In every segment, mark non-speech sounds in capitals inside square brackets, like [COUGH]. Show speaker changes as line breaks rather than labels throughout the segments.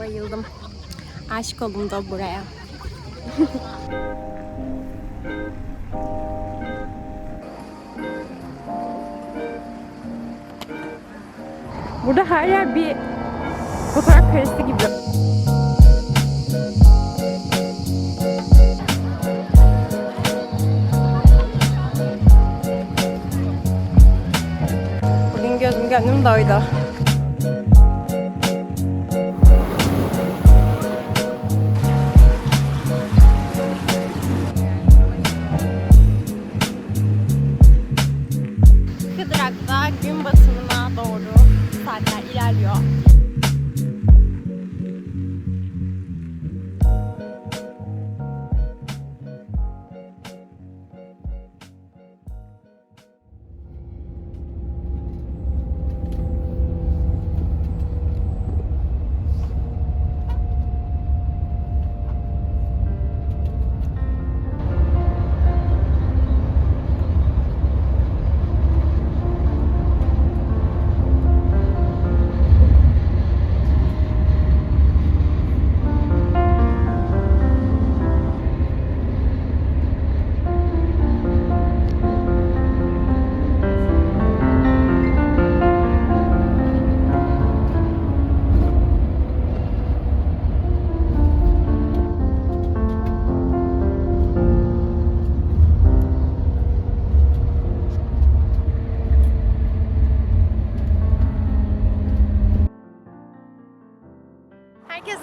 Bayıldım. Aşık oldum da buraya. [LAUGHS] Burada her yer bir fotoğraf karesi gibi. Bugün gözüm gönlüm doydu.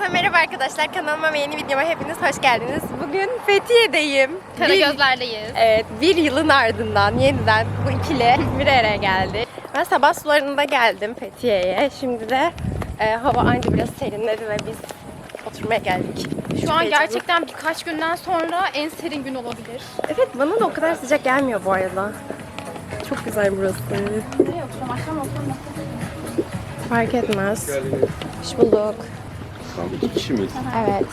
Herkese merhaba arkadaşlar. Kanalıma ve yeni videoma hepiniz hoş geldiniz. Bugün Fethiye'deyim. Bir-
Karagözler'deyiz.
Evet, bir yılın ardından yeniden bu ikili [LAUGHS] bir araya geldi. Ben sabah sularında geldim Fethiye'ye. Şimdi de e, hava anca biraz serinledi ve biz oturmaya geldik.
Şu an gerçekten birkaç günden sonra en serin gün olabilir.
Evet, bana da o kadar sıcak gelmiyor bu arada. Çok güzel burası.
Nereye oturalım? Aşağı mı?
Fark etmez. Hoş bulduk.
Tamam iki kişi?
Evet.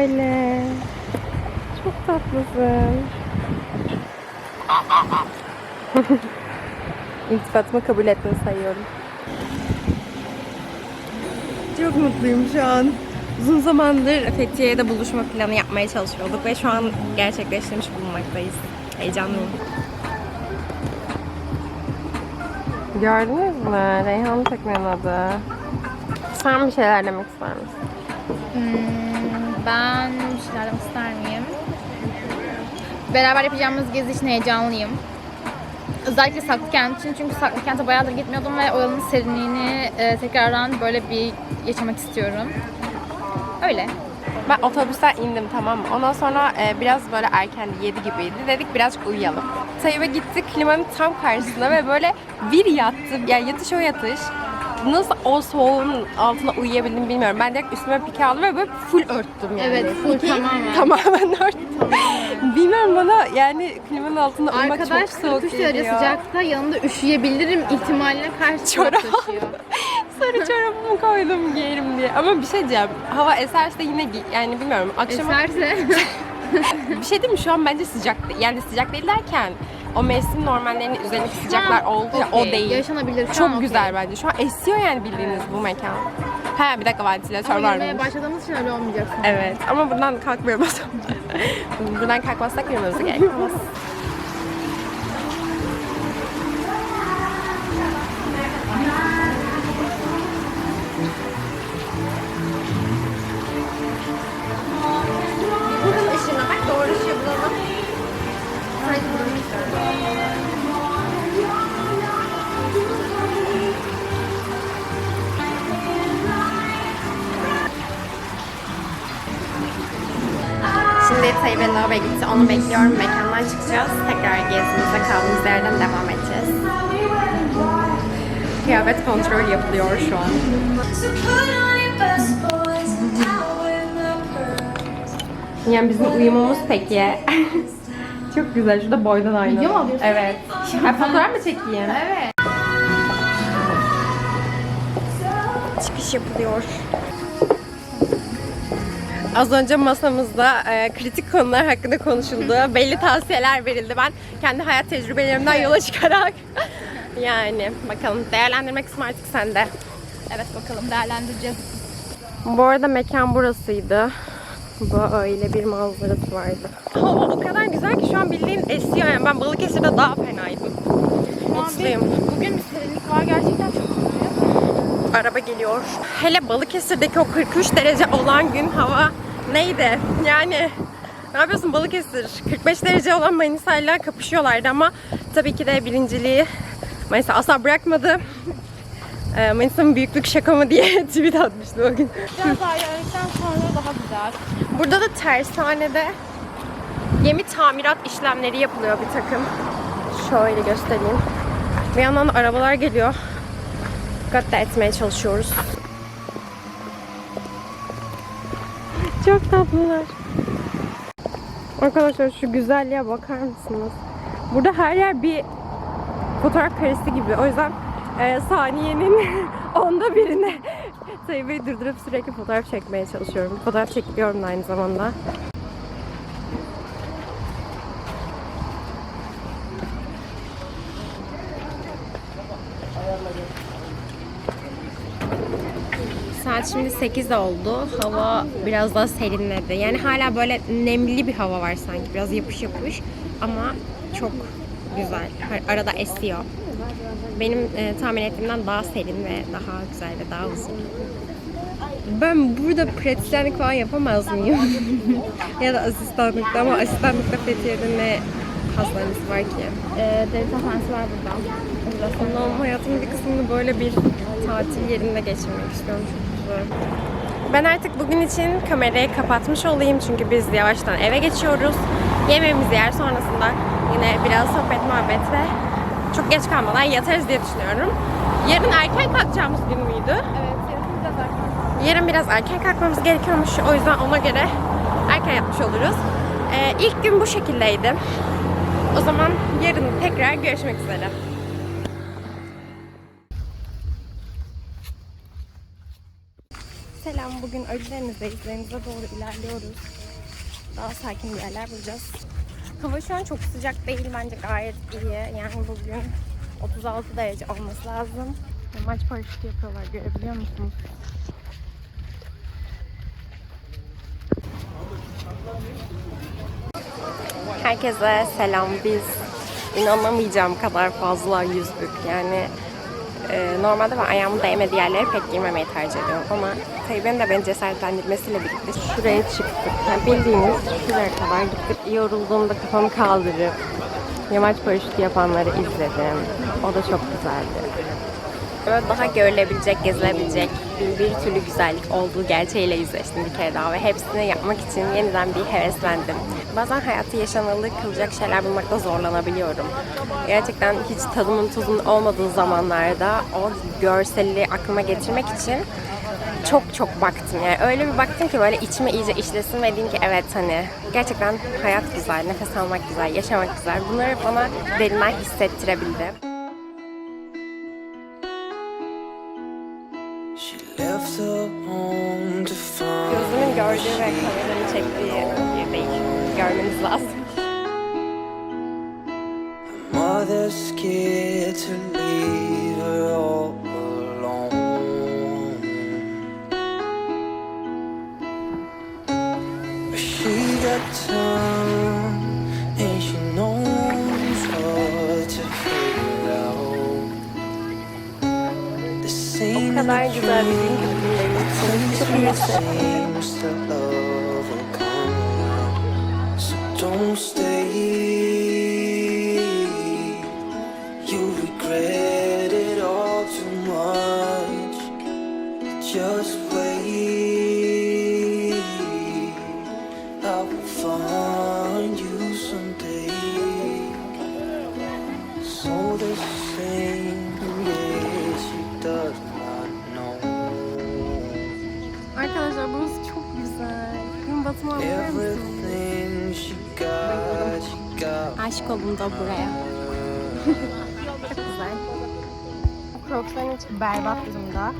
Böyle? Çok tatlısın. [LAUGHS] İltifatımı kabul ettin sayıyorum. Çok mutluyum şu an. Uzun zamandır Fethiye'de buluşma planı yapmaya çalışıyorduk ve şu an gerçekleştirmiş bulunmaktayız. Heyecanlıyım. Gördünüz mü? Reyhan Tekmen adı. Sen bir şeyler demek ister misin?
Hmm, ben bir şeyler demek ister miyim? Beraber yapacağımız gezi için heyecanlıyım. Özellikle Saklıkent için çünkü Saklıkent'e bayağıdır gitmiyordum ve oranın serinliğini e, tekrardan böyle bir yaşamak istiyorum. Öyle.
Ben otobüsten indim tamam mı? Ondan sonra e, biraz böyle erken 7 gibiydi. Dedik birazcık uyuyalım. Tayyip'e gittik klimanın tam karşısında ve böyle bir yattım. Yani yatış o yatış. Nasıl o soğuğun altında uyuyabildim bilmiyorum. Ben direkt üstüme pike aldım ve böyle full örttüm yani.
Evet, full tamamen.
Tamamen [LAUGHS] örttüm. bilmiyorum bana yani klimanın altında uyumak çok
Arkadaş
soğuk
43 derece
geliyor.
sıcakta yanında üşüyebilirim ihtimaline karşı
Çorap. [LAUGHS] Sarı çorabımı koydum giyerim diye. Ama bir şey diyeceğim. Hava eserse yine giy- yani bilmiyorum. Akşam
Eserse [LAUGHS]
bir şey değil mi? Şu an bence sıcak. Yani sıcak değil derken o mevsim normallerinin üzerindeki sıcaklar oldu ya o değil.
Yaşanabilir. Şu an
Çok güzel bence. Şu an esiyor yani bildiğiniz bu mekan. Ha bir dakika ventilatör
Ama yürümeye
varmış.
başladığımız için öyle olmayacak.
Evet ama buradan kalkmıyoruz. [LAUGHS] buradan kalkmazsak yürümemiz gerekiyor. Tay ve Nove gitti. Onu bekliyorum. Mekandan çıkacağız. Tekrar gezimize kaldığımız yerden devam edeceğiz. Kıyafet kontrol yapılıyor şu an. Yani bizim uyumumuz peki. [LAUGHS] Çok güzel. Şurada boydan aynalı.
Video mu alıyorsun?
Evet. Ha, fotoğraf mı çekeyim?
Evet.
Çıkış yapılıyor. Az önce masamızda e, kritik konular hakkında konuşuldu. Belli tavsiyeler verildi. Ben kendi hayat tecrübelerimden yola çıkarak [LAUGHS] yani bakalım değerlendirme kısmı artık sende.
Evet bakalım değerlendireceğiz.
Bu arada mekan burasıydı. Böyle bir manzarası vardı. Hava o kadar güzel ki şu an bildiğin esiyor yani. Ben Balıkesir'de daha fenaydım. Mutluyum.
Bugün bir serinlik var gerçekten çok.
Araba geliyor. Hele Balıkesir'deki o 43 derece olan gün hava neydi? Yani ne yapıyorsun Balıkesir? 45 derece olan Manisa'yla kapışıyorlardı ama tabii ki de birinciliği Manisa asla bırakmadı. Ee, Manisa'nın büyüklük şaka mı diye [LAUGHS] tweet atmıştı o gün.
Biraz yerdikten sonra daha güzel.
Burada da tersanede gemi tamirat işlemleri yapılıyor bir takım. Şöyle göstereyim. Bir yandan da arabalar geliyor. Dikkat de etmeye çalışıyoruz. [LAUGHS] Çok tatlılar. Arkadaşlar şu güzelliğe bakar mısınız? Burada her yer bir fotoğraf karesi gibi. O yüzden e, saniyenin [LAUGHS] onda birine [LAUGHS] sayıyı durdurup sürekli fotoğraf çekmeye çalışıyorum. Fotoğraf çekiyorum da aynı zamanda. Saat şimdi 8 oldu. Hava biraz daha serinledi. Yani hala böyle nemli bir hava var sanki. Biraz yapış yapış ama çok güzel. Ar- Arada esiyor. Benim e, tahmin ettiğimden daha serin ve daha güzel ve daha uzun. Ben burada pratisyenlik falan yapamaz mıyım? [LAUGHS] ya da asistanlıkta ama asistanlıkta Fethiye'de ne hastanesi var ki?
Ee, devlet hastanesi var burada.
Allah'ım hayatımın bir kısmını böyle bir tatil yerinde geçirmek istiyorum. Çok güzel. Ben artık bugün için kamerayı kapatmış olayım çünkü biz yavaştan eve geçiyoruz. Yemeğimizi yer sonrasında yine biraz sohbet muhabbet ve çok geç kalmadan yatarız diye düşünüyorum. Yarın erken kalkacağımız gün müydü?
Evet, yarın biraz erken.
Yarın biraz erken kalkmamız gerekiyormuş. O yüzden ona göre erken yapmış oluruz. Ee, ilk gün bu şekildeydi. O zaman yarın tekrar görüşmek üzere. Selam, bugün Ölüdeniz'deyiz. Denize doğru ilerliyoruz. Daha sakin bir yerler bulacağız. Hava şu an çok sıcak değil, bence gayet iyi. Yani bugün 36 derece olması lazım. Maç paraşütü yapıyorlar, görebiliyor musunuz? Herkese selam. Biz inanamayacağım kadar fazla yüzdük. Yani e, normalde ben ayağımın değmediği yerlere pek girmemeyi tercih ediyorum ama Tayyip'in de beni cesaretlendirmesiyle birlikte şuraya çıktık. Yani bildiğiniz şuraya kadar gittik. Yorulduğumda kafamı kaldırıp yamaç paraşütü yapanları izledim. O da çok güzeldi. Böyle daha görülebilecek, gezilebilecek bir, türlü güzellik olduğu gerçeğiyle yüzleştim bir kere daha ve hepsini yapmak için yeniden bir heveslendim. Bazen hayatı yaşanalı kılacak şeyler bulmakta zorlanabiliyorum. Gerçekten hiç tadımın tuzun olmadığı zamanlarda o görseli aklıma getirmek için çok çok baktım yani öyle bir baktım ki böyle içime iyice işlesin ve dedim ki evet hani gerçekten hayat güzel, nefes almak güzel, yaşamak güzel. Bunları bana derinden hissettirebildi. Gözümün gördüğü ve kameranın çektiği bir değil. Görmeniz lazım.
scared to leave her all alone. But she got time and she knows what to figure out. This ain't
kadar güzel bir gün ki
don't stay.
Hayatımı anlar mısın? Aşık oldum da buraya. Çok güzel. Crocs'ların içi berbat durumda.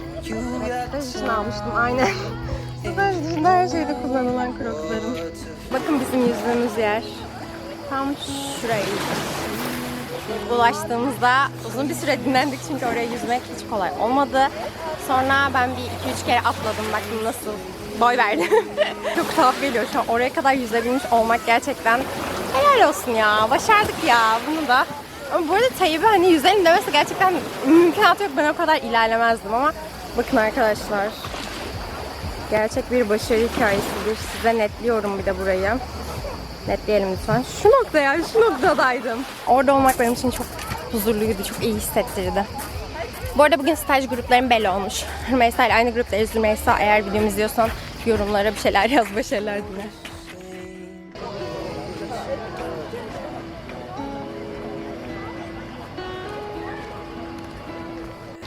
Staj için almıştım aynen. [LAUGHS] Staj dışında her şeyde kullanılan Crocs'larım. Bakın bizim yüzdüğümüz yer. Tam şurayı. Ulaştığımızda uzun bir süre dinlendik çünkü oraya yüzmek hiç kolay olmadı. Sonra ben bir iki üç kere atladım baktım nasıl boy verdim. [LAUGHS] Çok tuhaf geliyor şu an oraya kadar yüzebilmiş olmak gerçekten helal olsun ya. Başardık ya bunu da. Ama bu arada Tayyip'e hani yüzelim demesi gerçekten mümkünatı yok. Ben o kadar ilerlemezdim ama bakın arkadaşlar. Gerçek bir başarı hikayesidir. Size netliyorum bir de burayı. Netleyelim lütfen. Şu noktaya, şu noktadaydım. Orada olmak benim için çok huzurluydu, çok iyi hissettirdi. Bu arada bugün staj gruplarım belli olmuş. [LAUGHS] Rümeysa ile aynı gruptayız. Rümeysa eğer videomu izliyorsan yorumlara bir şeyler yaz, başarılar dile.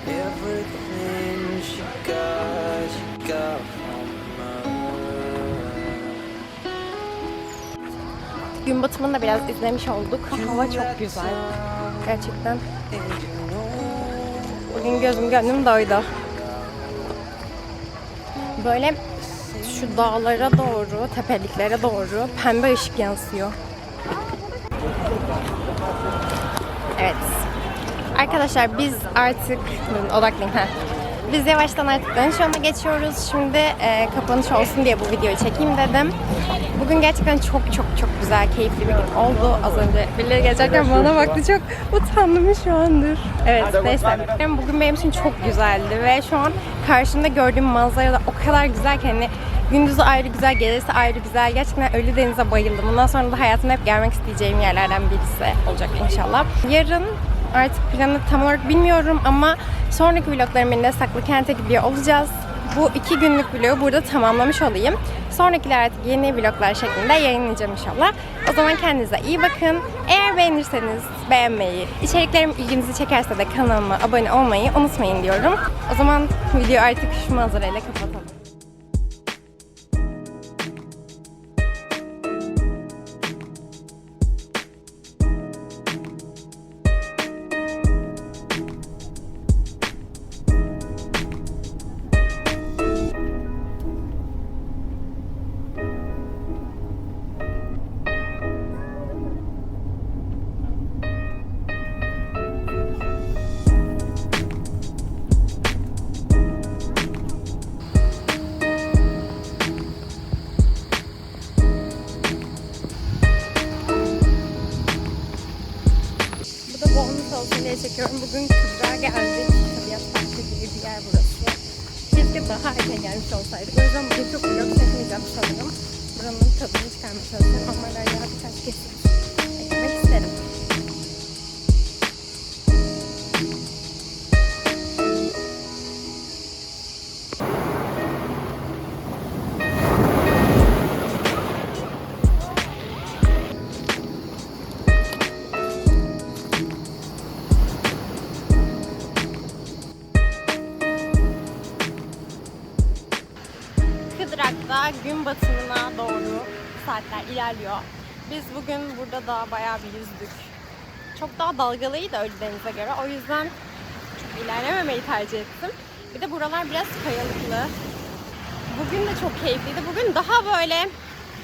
Everything she got, she got from her.
Gün batımını da biraz izlemiş olduk. Hava çok güzel. Gerçekten. Bugün gözüm gönlüm doydu. Böyle şu dağlara doğru, tepeliklere doğru pembe ışık yansıyor. Evet. Arkadaşlar biz artık odaklayın ha. Biz yavaştan artık dönüş yoluna geçiyoruz. Şimdi e, kapanış olsun diye bu videoyu çekeyim dedim. Bugün gerçekten çok çok çok güzel, keyifli bir gün oldu. Az önce birileri geçerken bana baktı çok utandım şu andır. Evet neyse. Bugün benim için çok güzeldi ve şu an karşımda gördüğüm manzara da o kadar güzel ki hani gündüzü ayrı güzel, gecesi ayrı güzel. Gerçekten Ölü Deniz'e bayıldım. Bundan sonra da hayatımda hep gelmek isteyeceğim yerlerden birisi olacak inşallah. Yarın artık planı tam olarak bilmiyorum ama sonraki vloglarım birinde Saklı Kent'e gidiyor olacağız. Bu iki günlük vlogu burada tamamlamış olayım. Sonrakiler artık yeni vloglar şeklinde yayınlayacağım inşallah. O zaman kendinize iyi bakın. Eğer beğenirseniz beğenmeyi, içeriklerim ilginizi çekerse de kanalıma abone olmayı unutmayın diyorum. O zaman videoyu artık şu manzarayla kapatalım. Çekiyorum. Bugün Kıbrıs'a geldik. Tabiat parkı gibi bir yer burası. Keşke daha erken gelmiş olsaydık. O yüzden bugün çok vlog çekmeyeceğim sanırım. Buranın tadını çıkarmaya çalışıyorum. Ama ya birkaç kesim saatler ilerliyor. Biz bugün burada da bayağı bir yüzdük. Çok daha dalgalıydı Ölü Deniz'e göre. O yüzden çok ilerlememeyi tercih ettim. Bir de buralar biraz kayalıklı. Bugün de çok keyifliydi. Bugün daha böyle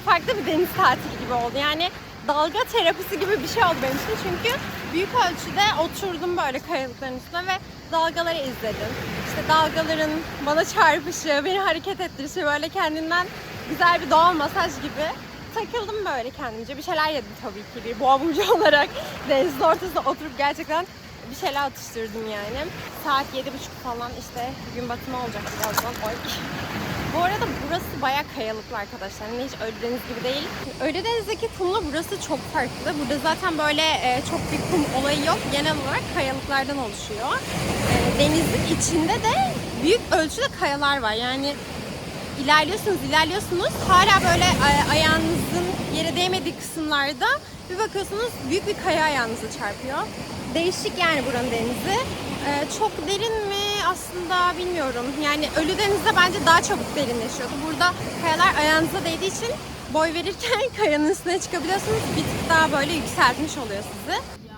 farklı bir deniz tatili gibi oldu. Yani dalga terapisi gibi bir şey oldu benim için. Çünkü büyük ölçüde oturdum böyle kayalıkların üstüne ve dalgaları izledim. İşte dalgaların bana çarpışı, beni hareket ettirişi böyle kendinden güzel bir doğal masaj gibi takıldım böyle kendimce. Bir şeyler yedim tabii ki bir boğa burcu [LAUGHS] olarak. Denizin ortasında oturup gerçekten bir şeyler atıştırdım yani. Saat yedi buçuk falan işte gün batımı olacak birazdan. Oy. Bu arada burası bayağı kayalıklı arkadaşlar. Yani hiç Ölüdeniz gibi değil. Ölüdeniz'deki kumla burası çok farklı. Burada zaten böyle e, çok bir kum olayı yok. Genel olarak kayalıklardan oluşuyor. E, denizin içinde de büyük ölçüde kayalar var. Yani ilerliyorsunuz, ilerliyorsunuz. Hala böyle e, ayağınızın yere değmediği kısımlarda bir bakıyorsunuz büyük bir kaya ayağınızı çarpıyor. Değişik yani buranın denizi. E, çok derin mi aslında bilmiyorum. Yani Ölü Deniz'de bence daha çabuk derinleşiyordu. Burada kayalar ayağınıza değdiği için boy verirken [LAUGHS] kayanın üstüne çıkabiliyorsunuz. Bir tık daha böyle yükseltmiş oluyor sizi.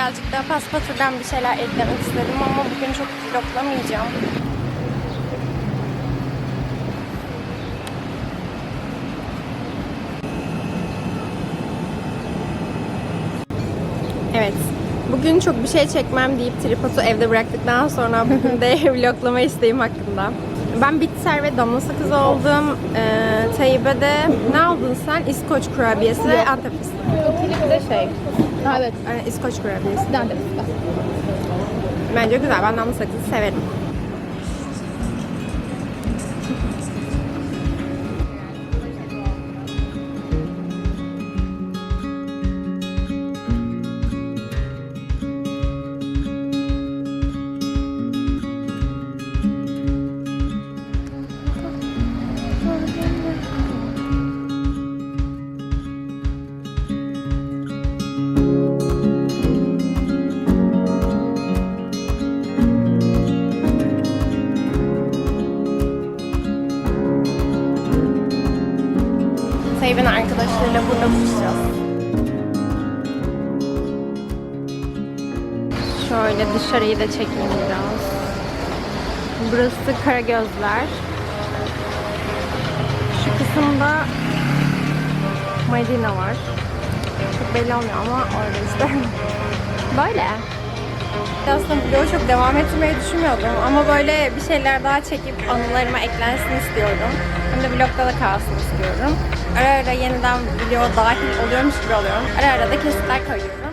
Birazcık daha paspaturdan bir şeyler eklemek istedim ama bugün çok vloglamayacağım. Evet. Bugün çok bir şey çekmem deyip tripodu evde bıraktıktan sonra [LAUGHS] bugün de vloglama isteğim hakkında. Ben bitter ve damla sakızı oldum. Ee, Tayyip'e ne aldın sen? İskoç kurabiyesi ve Antep fıstığı.
İkili de şey. Ha, evet.
Yani İskoç kurabiyesi.
Fıstığı.
Bence güzel. Ben damla sakızı severim. Tayyip'in arkadaşlarıyla burada buluşacağız. Şöyle dışarıyı da çekeyim biraz. Burası Karagözler. Şu kısımda Medina var. Çok belli olmuyor ama orada işte. [LAUGHS] Böyle. Aslında vlogu çok devam ettirmeyi düşünmüyordum ama böyle bir şeyler daha çekip anılarıma eklensin istiyorum. Hem de vlogda da kalsın istiyorum. Ara ara yeniden video dahil oluyormuş gibi oluyorum. Ara ara da kesitler koyuyorum.